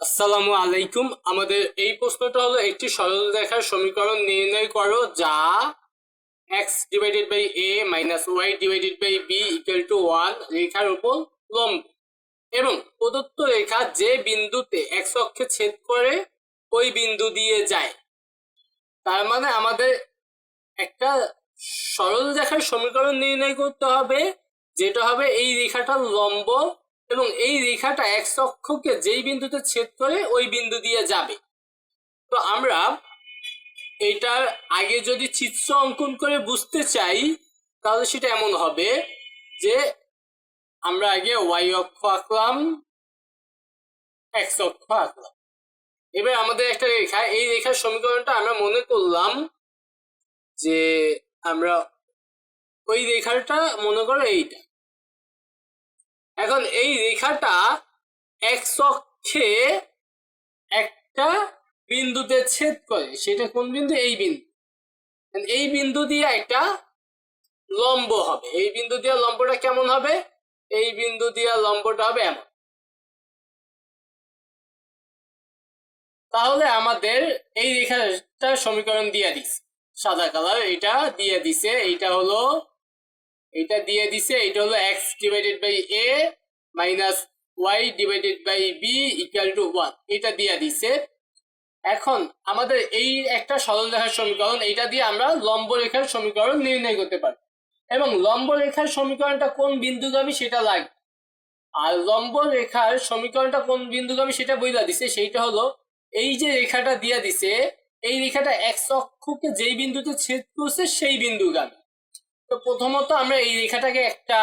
আসসালামু আলাইকুম। আমাদের এই প্রশ্নটা হলো, একটি সরল রেখার সমীকরণ নির্ণয় করো যা x divided by a minus Y divided by B equal to one রেখার উপর লম্ব। এবং প্রদত্ত রেখা যে বিন্দুতে x অক্ষে ছেদ করে ওই বিন্দু দিয়ে যায়। তার মানে আমাদের একটা সরল রেখার সমীকরণ নির্ণয় করতে হবে, যেটা হবে এই রেখাটার লম্ব এবং এই রেখাটা এক অক্ষকে যেই বিন্দুতে ছেদ করে ওই বিন্দু দিয়ে যাবে। তো আমরা এটার আগে যদি চিত্র অঙ্কন করে বুঝতে চাই, তাহলে সেটা এমন হবে যে আমরা আগে ওয়াই অক্ষ আঁকলাম, এক্স অক্ষ আঁকলাম। এবার আমাদের একটা রেখা, এই রেখার সমীকরণটা আমরা মনে করলাম যে আমরা ওই রেখাটা মনে করো এইটা। এখন এই রেখাটা এক অক্ষে একটা বিন্দুতে ছেদ করে, সেটা কোন বিন্দু? এই বিন্দু। এই বিন্দু দিয়ে একটা লম্ব হবে। এই বিন্দু দিয়ে লম্বটা কেমন হবে? এই বিন্দু দিয়ে লম্বটা হবে এমন। তাহলে আমাদের এই রেখাটা সমীকরণ দিয়ে দিস সাদা কালার এটা দিয়ে দিছে, এইটা হলো এটা দিয়ে দিছে এটা হলো X divided by A minus Y divided by B equal to one এটা দিয়ে দিছে। এখন আমাদের এই একটা সরল রেখার সমীকরণ এটা দিয়ে আমরা লম্ব রেখার সমীকরণ নির্ণয় করতে পারি। এবং লম্ব রেখার সমীকরণটা কোন বিন্দুগামী সেটা লাগবে আর লম্ব রেখার সমীকরণটা কোন বিন্দুগামী সেটা বইলা দিছে, সেইটা হলো এই যে রেখাটা দিয়ে দিছে, এই রেখাটা এক অক্ষকে যেই বিন্দুতে ছেদ করছে সেই বিন্দুগামী। তো প্রথমত আমরা এই রেখাটাকে একটা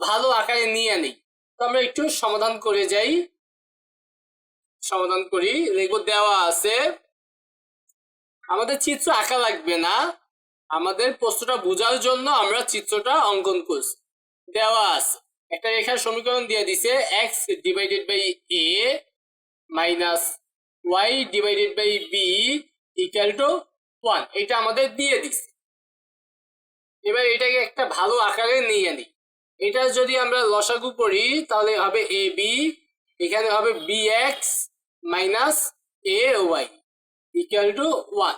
ভালো আকারে নিয়ে নিই। তো আমরা একটু সমাধান করে যাই। সমাধান করি। দেখব দেওয়া আছে। আমাদের চিত্র আঁকা লাগবে না। আমাদের প্রশ্নটা বোঝার জন্য আমরা চিত্রটা অঙ্কন করছি। দেওয়া আছে। একটা রেখার সমীকরণ দিয়ে দিছে। X divided by A minus Y divided by B equal to one এটা আমাদের দিয়ে দিছে। এবার এটাকে একটা ভালো আকারে নিয়ে নিই এটা যদি আমরা লসাগু করি তাহলে হবে এ বি এখানে হবে B X minus A Y equal to one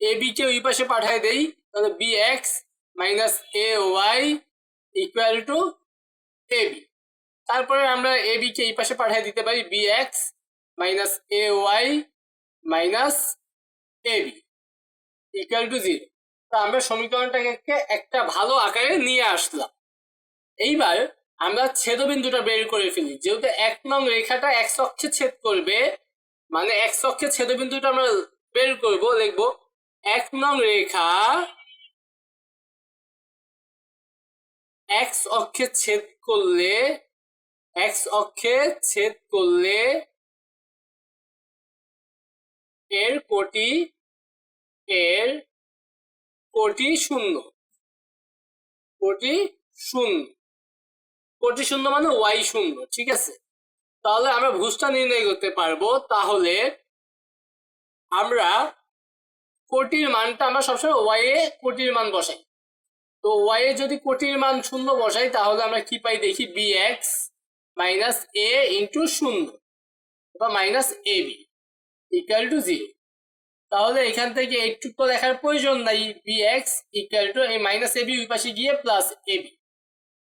A B কে ওই পাশে পাঠায় দেই, তাহলে B X minus A Y equal to A B তারপরে আমরা এ বি কে এই পাশে পাঠিয়ে দিতে পারি B X minus A Y minus A B equal to zero তা আমরা সমীকরণটাকে একটা ভালো আকারে নিয়ে আসলাম। এইবার আমরা ছেদবিন্দুটা বের করে ফেলি। যেহেতু এক নং রেখাটা এক অক্ষে ছেদ করবে মানে এক অক্ষে ছেদবিন্দুটা আমরা বের করব, লিখব এক নং রেখা এক্স অক্ষে ছেদ করলে এক্স অক্ষে ছেদ করলে এর কোটি এর কোটি শূন্য কোটি শূন্য। কোটি শূন্য মানে ওয়াই শূন্য, ঠিক আছে? তাহলে আমরা ভুজটা নির্ণয় করতে পারব, তাহলে আমরা কোটির মানটা আমরা সবসময় ওয়াই এ কোটির মান বসাই। তো ওয়াই এ যদি কোটির মান শূন্য বসাই, তাহলে আমরা কি পাই দেখি? B X minus A into শূন্য, বা minus A B equal to zero তাহলে এখান থেকে এইটুকু দেখার প্রয়োজন নাই বি এক্স ইকুয়াল টু এই মাইনাস এ বি ওই পাশে গিয়ে প্লাস এ বি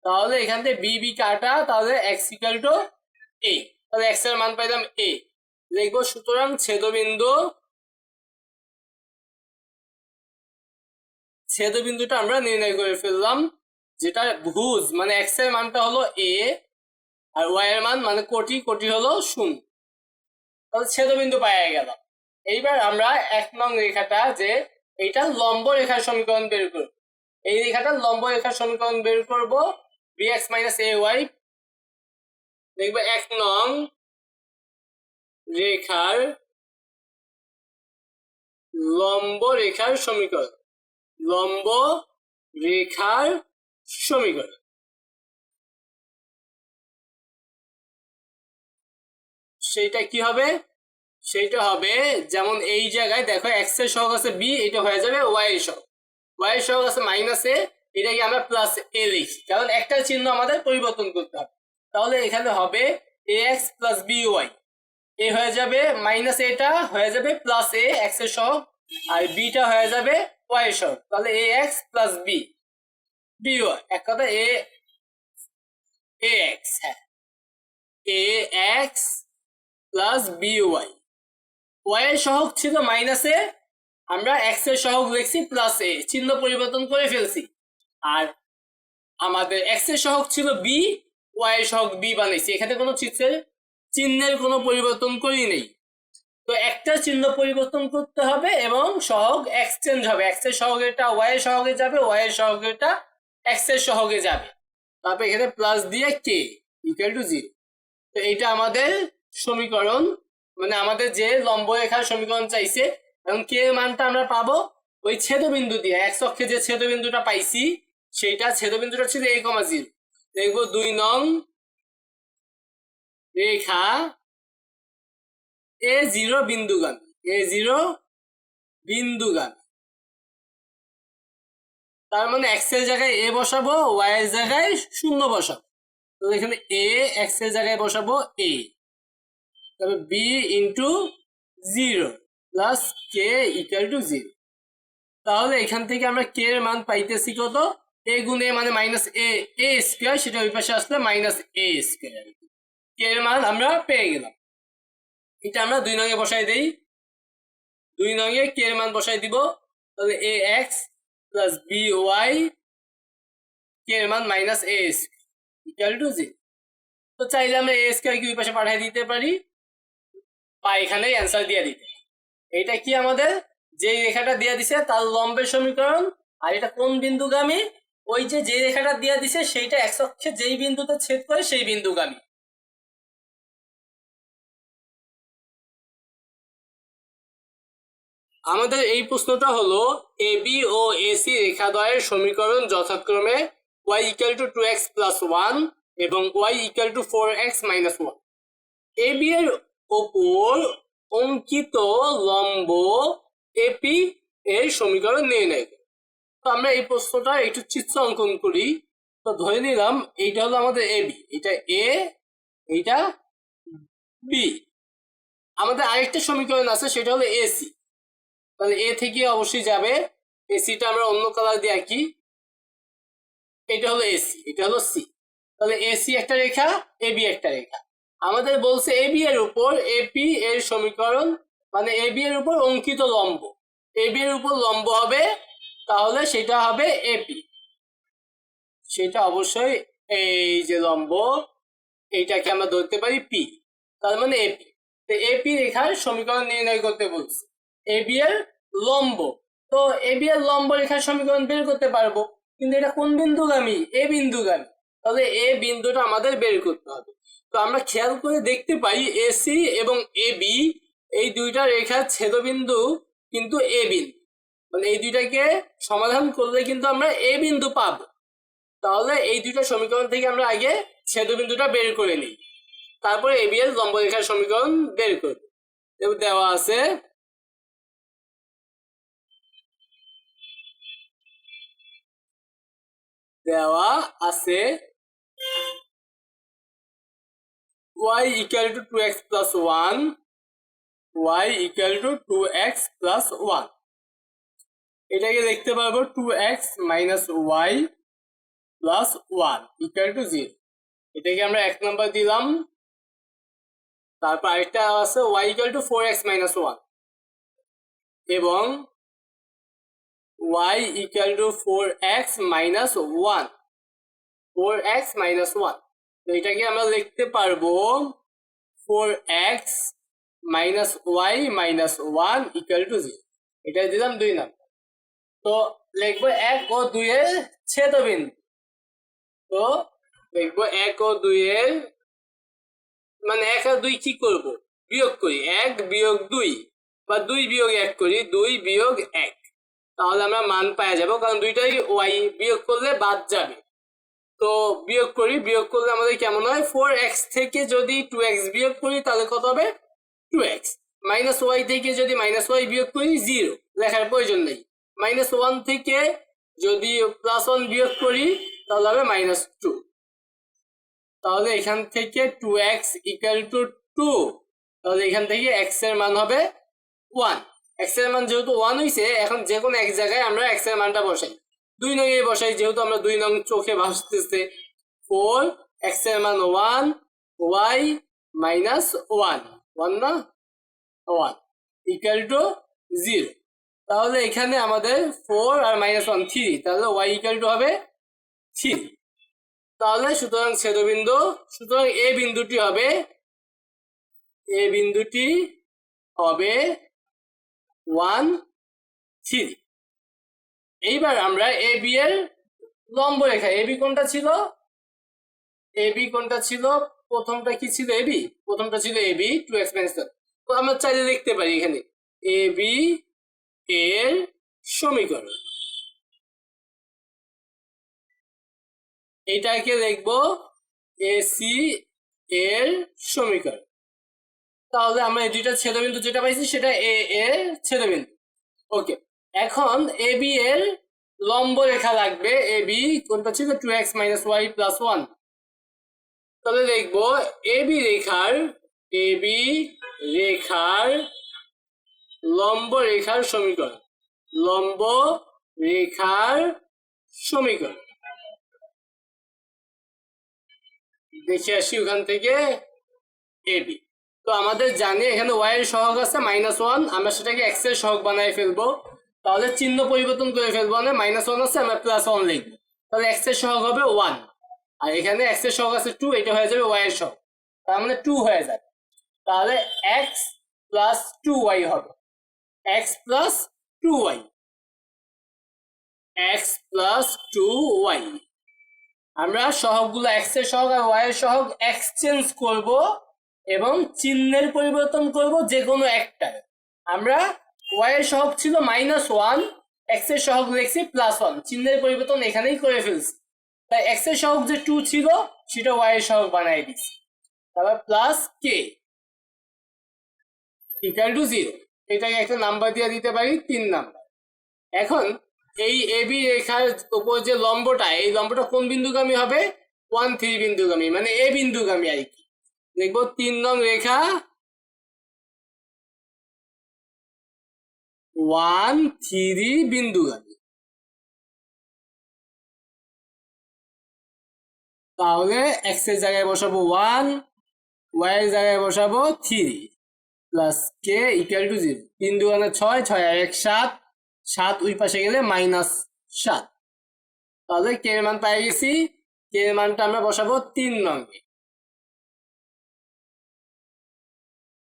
তাহলে এখান থেকে বি বি কাটা, তাহলে এক্স ইকুয়াল টু এ তাহলে এক্সের মান পাইলাম এ লিখব সুতরাং ছেদবিন্দু, ছেদবিন্দুটা আমরা নির্ণয় করে ফেললাম, যেটা ভুজ মানে এক্সের মানটা হলো এ আর ওয়াই এর মান মানে কোটি কোটি হলো শূন্য। তাহলে ছেদবিন্দু পাওয়া গেল। এইবার আমরা এক নং রেখাটা, যে এইটা লম্ব রেখার সমীকরণ বের করব। এই রেখাটা লম্ব রেখার সমীকরণ বের করব bx মাইনাস এ ওয়াই দেখবে এক নং রেখার লম্ব রেখার সমীকরণ। লম্ব রেখার সমীকরণ। সেইটা কি হবে? সেইটা হবে, যেমন এই জায়গায় দেখো এক্সের সহগ আছে বি এটা হয়ে যাবে ওয়াই এর সহগ। ওয়াই এর সহগ আছে মাইনাস এ এটাকে আমরা প্লাস এ লিখি। কারণ একটা চিহ্ন আমাদের পরিবর্তন করতে হবে। তাহলে এখানে হবে A X plus B Y A হয়ে যাবে মাইনাস এটা হয়ে যাবে প্লাস এ এক্সের সহ আর বিটা হয়ে যাবে ওয়াই এর সহ তাহলে A X plus B B Y এক কথা এ এ এক্স হ্যাঁ। A X plus B Y Y এর সহগ ছিল মাইনাসে আমরা এক্সের সহগ লিখছি প্লাস এ চিহ্ন পরিবর্তন করে ফেলছি। আর আমাদের এক্সের সহগ ছিল বি ওয়াই সহগ বি বানাইছি। এখানে কোনো চিত্রের, চিহ্নের কোনো পরিবর্তন করি নেই। তো একটা চিহ্ন পরিবর্তন করতে হবে এবং সহগ এক্সচেঞ্জ হবে। এক্সের সহগেরটা ওয়াই এর সহগে যাবে ওয়াই এর সহগেরটা এক্সের সহগে যাবে। তারপর এখানে প্লাস দিয়ে কে ইকুয়াল টু জিরো তো এইটা আমাদের সমীকরণ মানে আমাদের যে লম্ব রেখার সমীকরণ চাইছে, এবং কে এর মানটা আমরা পাবো ওই ছেদবিন্দু দিয়ে। এক অক্ষে যে ছেদবিন্দুটা পাইছি সেইটা ছেদবিন্দুটা ছিল এ কমা জিরো। দেখব দুই নং রেখা এ জিরো বিন্দুগামী এ জিরো বিন্দুগামী তার মানে এক্সের জায়গায় এ বসাবো ওয়াই এর জায়গায় শূন্য বসাবো। তো এখানে এ এক্সের জায়গায় বসাবো এ। তবে B into zero plus K equal to zero. তাহলে এখান থেকে আমরা কে এর মান পাইতেছি কত? এ গুণ মানে মাইনাস এ এ স্কোয়ার সেটা ওই পাশে আসলে মাইনাস এ স্কোয়ার কে এর মান আমরা পেয়ে গেলাম। এটা আমরা দুই নঙে বসাই দেই। দুই নঙে কে এর মান বসাই দিব। তাহলে A X plus B Y K এর মান minus A equal to zero তো চাইলে আমরা এ স্কোয়ার কি ওই পাশে পাঠিয়ে দিতে পারি বা এখানে অ্যান্সার দিয়ে দিতে। এটা কি আমাদের? যে রেখাটা দিয়ে দিছে, তার লম্বের সমীকরণ। আর এটা কোন বিন্দুগামী? ওই যে যে রেখাটা দিয়ে দিছে, সেইটা এক অক্ষে যেই বিন্দুতে ছেদ করে সেই বিন্দুগামী আমাদের এই প্রশ্নটা হলো, এ, বি ও এসি রেখাদ্বয়ের সমীকরণ যথাক্রমে Y equal to two X plus one এবং Y equal to four X minus one A, B এর ওপর অঙ্কিত লম্ব এপি এর সমীকরণ নিয়ে করো। তো আমরা এই প্রশ্নটা একটু চিত্র অঙ্কন করি। তো ধরে নিলাম এইটা হলো আমাদের এ বি এটা এ এইটা বি আমাদের আরেকটা সমীকরণ আছে, সেটা হলো এসি তাহলে এ থেকে অবশ্যই যাবে। এসিটা আমরা অন্য কালার দিয়ে আঁকি। এটা হলো এসি এটা হলো সি তাহলে এসি একটা রেখা এ বি একটা রেখা। আমাদের বলছে এ বি এর উপর এপি এর সমীকরণ মানে এ বি এর উপর অঙ্কিত লম্ব। এ বি এর উপর লম্ব হবে তাহলে সেটা হবে এপি সেটা অবশ্যই এই যে লম্ব এইটাকে আমরা ধরতে পারি পি তার মানে এপি তো এপি রেখার সমীকরণ নির্ণয় করতে বলছে। এবি এর লম্ব তো এবি এর লম্ব রেখার সমীকরণ বের করতে পারব। কিন্তু এটা কোন বিন্দুগামী এ বিন্দুগামী তাহলে এ বিন্দুটা আমাদের বের করতে হবে। তো আমরা খেয়াল করে দেখতে পাই এসি এবং এ বি এই দুইটা রেখার ছেদবিন্দু কিন্তু এ বিন্দু। মানে এই দুইটাকে সমাধান করলে কিন্তু আমরা এ বিন্দু পাব। তাহলে এই দুইটা সমীকরণ থেকে আমরা আগে ছেদবিন্দুটা বের করে নিই। তারপরে এবি এর লম্ব রেখার সমীকরণ বের করি। করব দেওয়া আছে দেওয়া আছে y equal to 2x plus 1 y equal to 2x plus 1 এটাকে লিখতে পারব two X minus Y plus one equal to zero এটাকে আমরা এক নম্বর দিলাম। তারপর আরেকটা আছে Y equal to four X minus one এবং Y equal to four X minus one four X minus one তো এটাকে আমরা লিখতে পারব four X minus Y minus one equal to zero এটা দিলাম দুই নম্বর তো লিখব এক ও দুইয়ের ছেদবিন্দু তো লিখব এক ও দুইয়ের মানে এক আর দুই কি করব? বিয়োগ করি। এক বিয়োগ দুই বা দুই বিয়োগ এক করি, দুই বিয়োগ এক। তাহলে আমরা মান পাওয়া যাব, কারণ দুইটাই ওয়াই বিয়োগ করলে বাদ যাবে। তো বিয়োগ করি, বিয়োগ করলে আমাদের কেমন হয়? ফোর এক্স থেকে যদি টু এক্স বিয়োগ করি, তাহলে কত হবে? টু এক্স মাইনাস ওয়াই থেকে যদি মাইনাস ওয়াই বিয়োগ করি জিরো লেখার প্রয়োজন নেই। মাইনাস ওয়ান থেকে যদি প্লাস ওয়ান বিয়োগ করি, তাহলে হবে মাইনাস টু তাহলে এখান থেকে two X equal to two তাহলে এখান থেকে এক্সের মান হবে ওয়ান এক্সের মান যেহেতু ওয়ান হইছে, এখন যে কোনো এক জায়গায় আমরা এক্সের মানটা বসাই। দুই নং এ বসাই, যেহেতু আমরা দুই নং চোখে ভাসতেছে। ফোর এক্সের মান one Y minus one one না? ওয়ান ইকুয়াল টু জিরো তাহলে এখানে আমাদের ফোর আর মাইনাস ওয়ান থ্রি তাহলে ওয়াই ইকুয়াল টু হবে থ্রি তাহলে সুতরাং ছেদবিন্দু, সুতরাং এ বিন্দুটি হবে, এ বিন্দুটি হবে ওয়ান থ্রি এইবার আমরা এ, বি এর লম্ব রেখা এ, বি কোনটা ছিল? এ, বি কোনটা ছিল? প্রথমটা কি ছিল এ, বি? প্রথমটা ছিল এ, বি টু এক্সপেন্সর তো আমরা চাইলে লিখতে পারি এখানে, এ, বি এর সমীকরণ। এটাকে লিখব এসি এর সমীকরণ। তাহলে আমরা দুইটা ছেদবিন্দু যেটা পাইছি সেটা এ এর ছেদবিন্দু। ওকে এখন এ বি এর লম্ব রেখা লাগবে। এ বি কোনটা ছিল two X minus Y plus one তাহলে দেখব এ বি রেখার এ বি রেখার লম্ব রেখার সমীকরণ। লম্ব রেখার সমীকরণ। দেখে আসি ওখান থেকে এ বি তো আমাদের জানি এখানে ওয়াই এর সহগ আছে মাইনাস ওয়ান আমরা সেটাকে এক্সের সহগ বানাই ফেলব। তাহলে চিহ্ন পরিবর্তন করে ফেলব না মাইনাস ওয়ান আছে, আমরা প্লাস ওয়ান লিখব। তাহলে এক্সের সহগ হবে ওয়ান আর এখানে এক্সের সহগ আছে টু এটা হয়ে যাবে ওয়াই এর সহগ। তার মানে টু হয়ে যাবে। তাহলে এক্স প্লাস টু ওয়াই হবে। Two Y X plus two Y আমরা সহগগুলো এক্সের সহগ আর ওয়াই এর সহগ এক্সচেঞ্জ করব এবং চিহ্নের পরিবর্তন করব যে কোনো একটা। আমরা ওয়াই এর সহগ ছিল মাইনাস ওয়ান এক্সের সহগ লিখছি প্লাস ওয়ান চিহ্নের পরিবর্তন এখানেই করে ফেলছি। তাই এক্সের সহগ যে টু ছিল, সেটা ওয়াই এর সহগ বানাই দিচ্ছি তারপর প্লাস কে টু জিরো এটাকে একটা নাম্বার দিয়ে দিতে পারি, তিন নাম্বার এখন এই এবি রেখার উপর যে লম্বটা, এই লম্বটা কোন বিন্দুগামী হবে? ওয়ান থ্রি বিন্দুগামী মানে এ বিন্দুগামী আর কি। দেখব তিন নং রেখা ওয়ান থ্রি বিন্দুগামী। তাহলে এক্সের জায়গায় বসাবো ওয়ান ওয়াই এর জায়গায় বসাবো three plus K equal to zero তিন দুগানে ছয় ছয় আর এক সাত। সাত ওই পাশে গেলে মাইনাস সাত। তাহলে কে মান পাই গেছি। কে মানটা আমরা বসাবো তিন নঙ্গে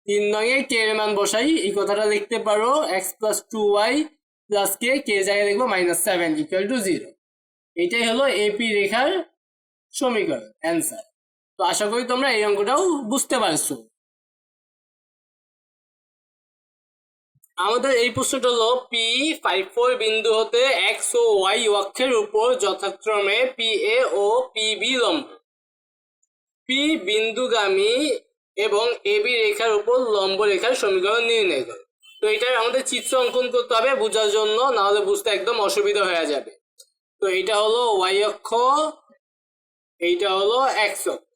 তিন নঙ্গে কে মান বসাই। এই কথাটা লিখতে পারো X plus two Y plus K K জায়গায় লিখব minus seven equal to zero এটাই হলো এপি রেখার সমীকরণ অ্যান্সার তো আশা করি তোমরা এই অঙ্কটাও বুঝতে পারছ। আমাদের এই প্রশ্নটা হলো পি ফাইভ ফোর বিন্দু হতে এক্স ও ওয়াই অক্ষের উপর যথাক্রমে পি এ ও পি বি লম্ব। পি বিন্দুগামী এবং এ বি রেখার উপর লম্ব রেখার সমীকরণ নির্ণয় করে। তো এটা আমাদের চিত্র অঙ্কন করতে হবে বোঝার জন্য না হলে বুঝতে একদম অসুবিধা হয়ে যাবে। তো এটা হলো ওয়াই অক্ষ, এইটা হলো এক্স অক্ষ।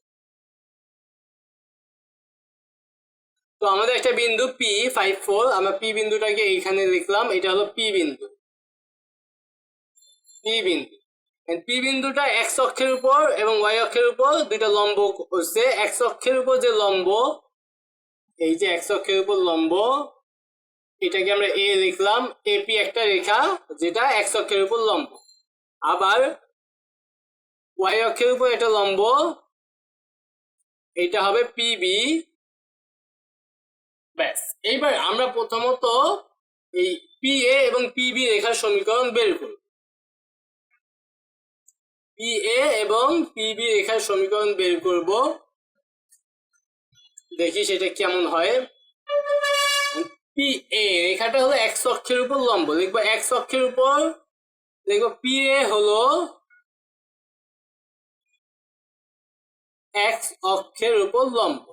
তো আমাদের একটা বিন্দু পি ফাইভ ফোর আমরা পি বিন্দুটাকে এইখানে লিখলাম, এটা হলো পি বিন্দু। পি বিন্দু। পি বিন্দুটা এক্স অক্ষের উপর এবং ওয়াই অক্ষের উপর দুইটা লম্ব হচ্ছে। এক্স অক্ষের উপর যে লম্ব, এই যে এক্স অক্ষের উপর লম্ব, এটাকে আমরা এ লিখলাম। এপি একটা রেখা যেটা এক্স অক্ষের উপর লম্ব। আবার ওয়াই অক্ষের উপর এটা লম্ব, এটা হবে পিবি ব্যাস। এইবার আমরা প্রথমত এই পি এ এবং পিবি রেখার সমীকরণ বের করব পি এ এবং পিবি রেখার সমীকরণ বের করব। দেখি সেটা কেমন হয়। পি এ রেখাটা হলো এক্স অক্ষের উপর লম্ব। লিখব এক্স অক্ষের উপর লিখব পি এ হলো এক্স অক্ষের উপর লম্ব।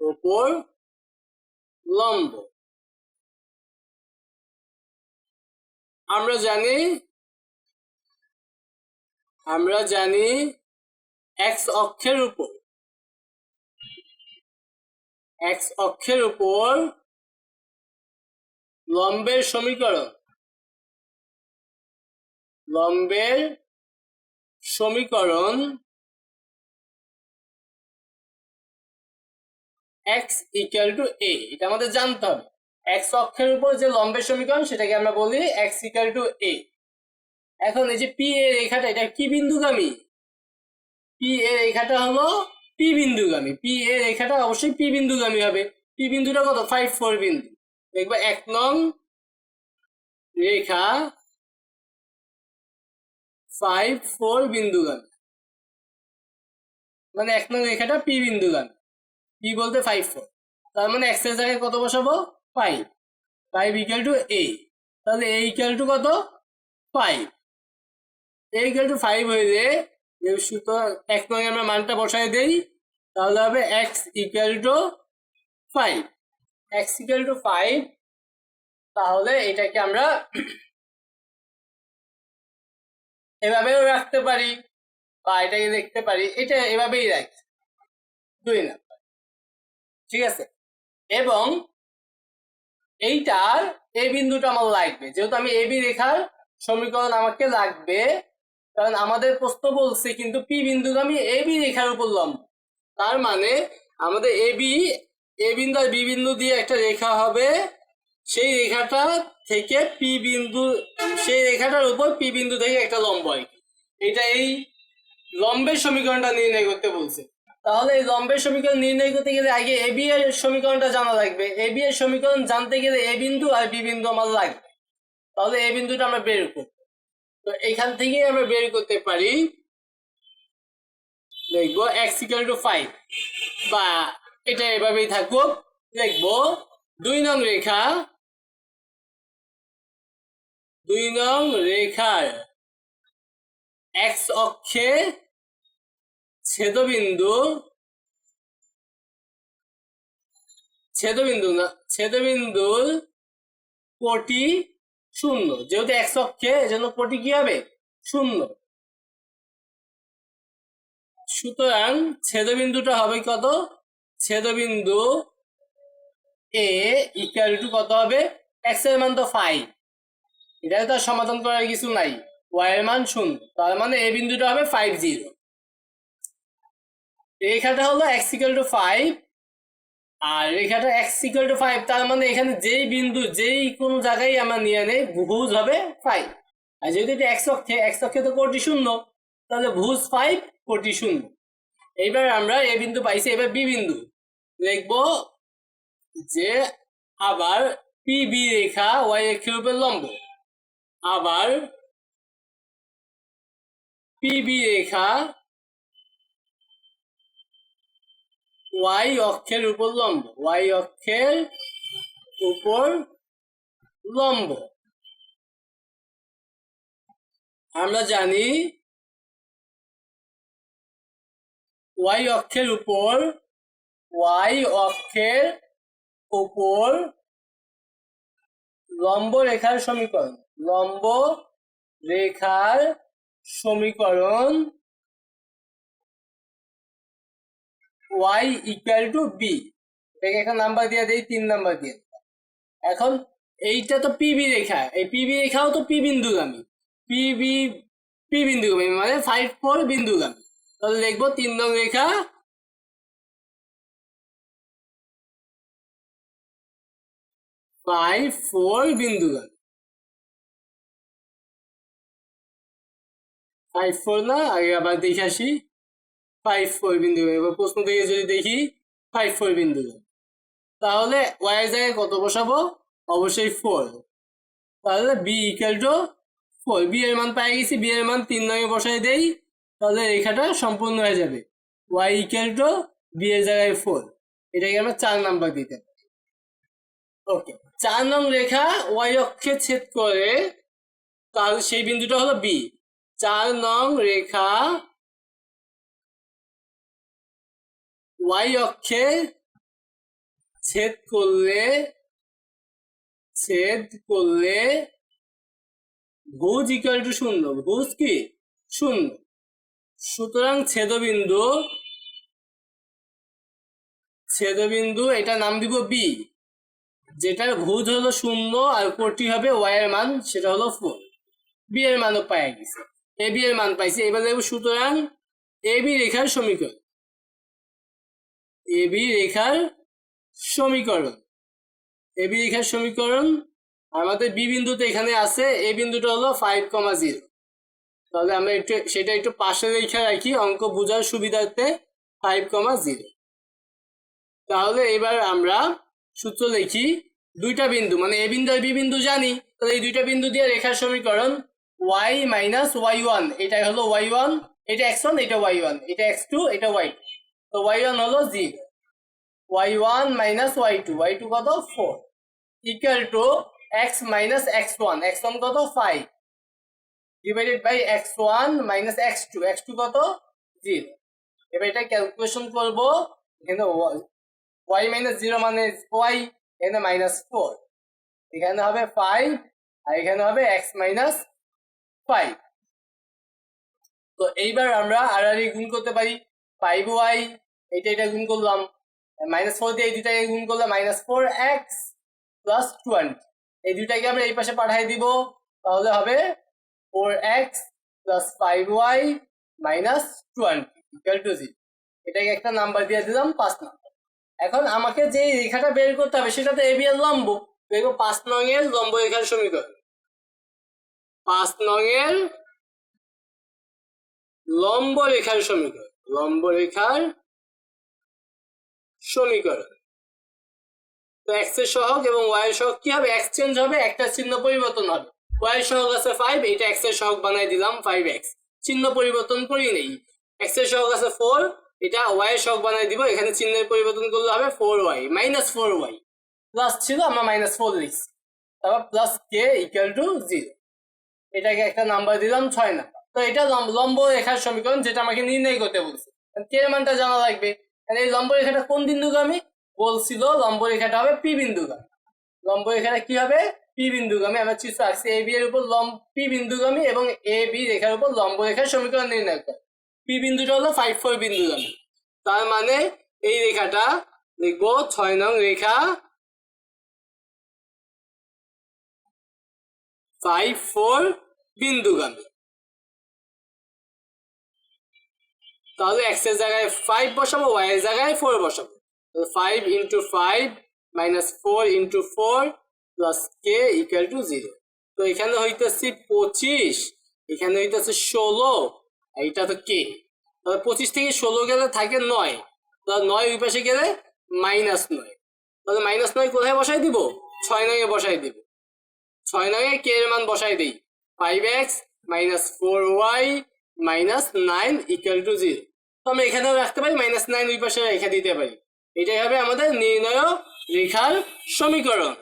উপর লম্ব। আমরা জানি আমরা জানি এক্স অক্ষের উপর। এক্স অক্ষের উপর লম্বের সমীকরণ। লম্বের সমীকরণ এক্স ইকুয়াল টু এ এটা আমাদের জানতে হবে। এক্স অক্ষের উপর যে লম্বের সমীকরণ, সেটাকে আমরা বলি এক্স ইকুয়াল টু এ এখন এই যে পি এর রেখাটা, এটা কি বিন্দুগামী? পি এর রেখাটা হলো পি বিন্দুগামী। পি এর রেখাটা অবশ্যই পি বিন্দুগামী হবে। পি বিন্দুটা কত? ফাইভ ফোর বিন্দু। দেখবে এক নং রেখা ফাইভ ফোর বিন্দুগামী। মানে এক নং রেখাটা পি বিন্দুগামী। পি বলতে ফাইভ ফোর তার মানে এক্সের জায়গায় কত বসাবো? Five five equal to A তাহলে এ ইকুয়াল টু কত? Five A equal to five হইলে সুতরাং এক নং আমরা মানটা বসাই দেই, তাহলে হবে X equal to five X equal to five তাহলে এটাকে আমরা এভাবেও রাখতে পারি বা এটাকে দেখতে পারি। এটা এভাবেই রাখি। দুই নাম্বার ঠিক আছে? এবং এইটার এ বিন্দুটা আমার লাগবে। যেহেতু আমি এবি রেখার সমীকরণ আমাকে লাগবে, কারণ আমাদের প্রশ্ন বলছে কিন্তু পি বিন্দুগামী এবি রেখার উপর লম্ব। তার মানে আমাদের এবি এ বিন্দু আর বি বিন্দু দিয়ে একটা রেখা হবে। সেই রেখাটা থেকে পি বিন্দু, সেই রেখাটার উপর পি বিন্দু থেকে একটা লম্ব হয়। এটা এই লম্বের সমীকরণটা নির্ণয় করতে বলছে। তাহলে এই লম্বের সমীকরণ নির্ণয় করতে গেলে আগে এ বি এর সমীকরণটা জানা লাগবে। এ বি এর সমীকরণ জানতে গেলে এ বিন্দু আর বি বিন্দু আমার লাগবে। তাহলে এ বিন্দুটা আমরা বের করব। তো এখান থেকেই আমরা বের করতে পারি দেখব এক্স ইকুয়াল টু ফাইভ বা এটা এভাবেই থাকব। দেখব দুই নং রেখা, দুই নং রেখার এক্স অক্ষে ছেদবিন্দু ছেদবিন্দু না ছেদবিন্দুর কোটি শূন্য। যেহেতু এক অক্ষে, এজন্য কোটি কি হবে? শূন্য। সুতরাং ছেদবিন্দুটা হবে কত? ছেদবিন্দু এ ইকুয়াল টু কত হবে? এক্সের মান তো ফাইভ এটা তো সমাধান করার কিছু নাই। ওয়াই এর মান শূন্য। তার মানে এ বিন্দুটা হবে ফাইভ জিরো রেখাটা হলো এক্স ইকুয়াল টু ফাইভ আর রেখাটা এক্স ইকুয়াল টু ফাইভ তার মানে এখানে যেই বিন্দু, যেই কোনো জায়গায় আমরা নিয়ে নেই, ভুজ হবে ফাইভ আর যেহেতু এটা এক্স অক্ষে এক্স অক্ষে তো কোটি শূন্য, তাহলে ভুজ ফাইভ কোটি শূন্য। এইবার আমরা এ বিন্দু পাইছি, এবার বি বিন্দু। লিখব যে আবার পি বি রেখা ওয়াই অক্ষের উপর লম্ব। আবার পি বি রেখা ওয়াই অক্ষের উপর লম্ব। ওয়াই অক্ষের উপর লম্ব। আমরা জানি ওয়াই অক্ষের উপর, ওয়াই অক্ষের উপর লম্ব রেখার সমীকরণ। লম্ব রেখার সমীকরণ ওয়াই ইকুয়াল টু বি এটাকে এখন নাম্বার দিয়ে দেই, তিন নাম্বার দিয়ে। এখন এইটা তো পিবি রেখা। এই পিবি রেখাও তো পি বিন্দুগামী। পিবি পি বিন্দুগামী মানে ফাইভ ফোর বিন্দুগামী। তাহলে লিখব তিন নং রেখা ফাইভ ফোর বিন্দুগামী। ফাইভ ফোর না, আগে আবার দেখে আসি। ফাইভ ফোর বিন্দু। এবার প্রশ্ন থেকে যদি দেখি ফাইভ ফোর বিন্দু। তাহলে ওয়াই জায়গায় কত বসাবো? অবশ্যই ফোর তাহলে B equal to four B এর মান পাই গেছি বি এর মান তিন নয় বসাই দেই, তাহলে রেখাটা সম্পূর্ণ হয়ে যাবে। ওয়াই ইকুয়াল টু বি এর জায়গায় ফোর এটাকে আমরা চার নাম্বার দিতে পারি। ওকে চার নং রেখা ওয়াই অক্ষে ছেদ করে তাহলে সেই বিন্দুটা হলো বি চার নং রেখা ওয়াই অক্ষে ছেদ করলে ছেদ করলে ভুজ ইকুয়াল টু শূন্য। ভুজ কি? শূন্য। সুতরাং ছেদবিন্দু ছেদবিন্দু, এটা নাম দিব বি যেটার ভুজ হলো শূন্য আর কোটি হবে ওয়াই এর মান, সেটা হলো ফোর বি এর মানও পাই গেছে। এ বি এর মান পাইছি। এবার দেখব সুতরাং এ বি রেখার সমীকরণ। এ বি রেখার সমীকরণ। এ বি রেখার সমীকরণ। আমাদের বি বিন্দুতে এখানে আছে। এ বিন্দুটা হলো ফাইভ কমা জিরো তাহলে আমরা একটু, সেটা একটু পাশে রেখে রাখি, অঙ্ক বোঝার সুবিধার্থে ফাইভ কমা জিরো তাহলে এবার আমরা সূত্র লিখি, দুইটা বিন্দু মানে এ বিন্দু আর বি বিন্দু জানি। তাহলে এই দুইটা বিন্দু দিয়ে রেখার সমীকরণ ওয়াই মাইনাস ওয়াই ওয়ান এটাই হলো ওয়াই ওয়ান এটা এক্স ওয়ান এটা ওয়াই ওয়ান এটা এক্স টু এটা ওয়াই তো ওয়াই ওয়ান হলো zero Y one minus Y two Y two কত? Four equal to X minus X one X one কত? Five divided by X one minus X two X two কত? Zero এবার এটা calculation করব, এখানে Y minus zero মানে Y এখানে minus four এখানে হবে ফাইভ আর এখানে হবে এক্স মাইনাস ফাইভ তো এইবার আমরা আর গুণ করতে পারি। ফাইভ ওয়াই এটা এটা গুণ করলাম মাইনাস ফোর দিয়ে এই দুটাকে গুণ করলে minus four X plus twenty এই দুটাকে আমরা এই পাশে পাঠিয়ে দিব, তাহলে হবে four X plus five Y minus twenty equal to zero এটাকে একটা নাম্বার দিয়ে দিলাম, পাঁচ নাম্বার এখন আমাকে যে রেখাটা বের করতে হবে সেটা তো এবি এর লম্ব দেখব পাঁচ নং এর লম্ব রেখার সমীকরণ। পাঁচ নং এর লম্ব রেখার সমীকরণ। লম্ব রেখার সমীকরণ তো এক্সের সহগ এবং ওয়াই এর সহগ কি হবে? এক্সচেঞ্জ হবে, একটা চিহ্ন পরিবর্তন হবে। ওয়াই সহগ আছে ফাইভ এটা এক্সের সহগ বানাই দিলাম ফাইভ এক্স চিহ্ন পরিবর্তন করি নেই। এক্সের সহগ আছে ফোর এটা ওয়াই এর সহগ বানাই দিব, এখানে চিহ্নের পরিবর্তন করলে হবে four Y minus four Y plus ছিল, আমরা মাইনাস ফোর লিখছি তারপর plus K equal to zero এটাকে একটা নাম্বার দিলাম ছয় নাম্বার তো এটা লম্ব রেখার সমীকরণ যেটা আমাকে নির্ণয় করতে বলছে। কে মানটা জানা লাগবে? এই লম্ব রেখাটা কোন বিন্দুগামী? বলছিল লম্ব রেখাটা হবে পি বিন্দুগামী। লম্ব রেখাটা কি হবে? পি বিন্দুগামী। আমরা চিত্র আঁকছি এ বি এর উপর লম্ব, পি বিন্দুগামী এবং এ বি রেখার উপর লম্ব রেখার সমীকরণ নির্ণয় করে। পি বিন্দুটা হলো ফাইভ ফোর বিন্দুগামী। তার মানে এই রেখাটা লিখব ছয় নং রেখা ফাইভ ফোর বিন্দুগামী। তাহলে এক্সের জায়গায় ফাইভ বসাবো ওয়াই এর জায়গায় ফোর বসাবো। Five into five minus four into four plus K equal to zero তো এখানে হইতেছে পঁচিশ, এখানে হইতেছে ষোলো এইটা তো কে তাহলে পঁচিশ থেকে ষোলো গেলে থাকে নয়। তাহলে নয় ওই পাশে গেলে মাইনাস নয়। তাহলে মাইনাস নয় কোথায় বসাই দিব? ছয় নয়ে বসাই দিব। ছয় নয়ে কে এর মান বসাই দিই। Five X minus four Y minus nine equal to zero আমরা এখানেও রাখতে পারি মাইনাস নাইন ওই পাশে রেখে দিতে পারি। এটাই হবে আমাদের নির্ণয় রেখার সমীকরণ।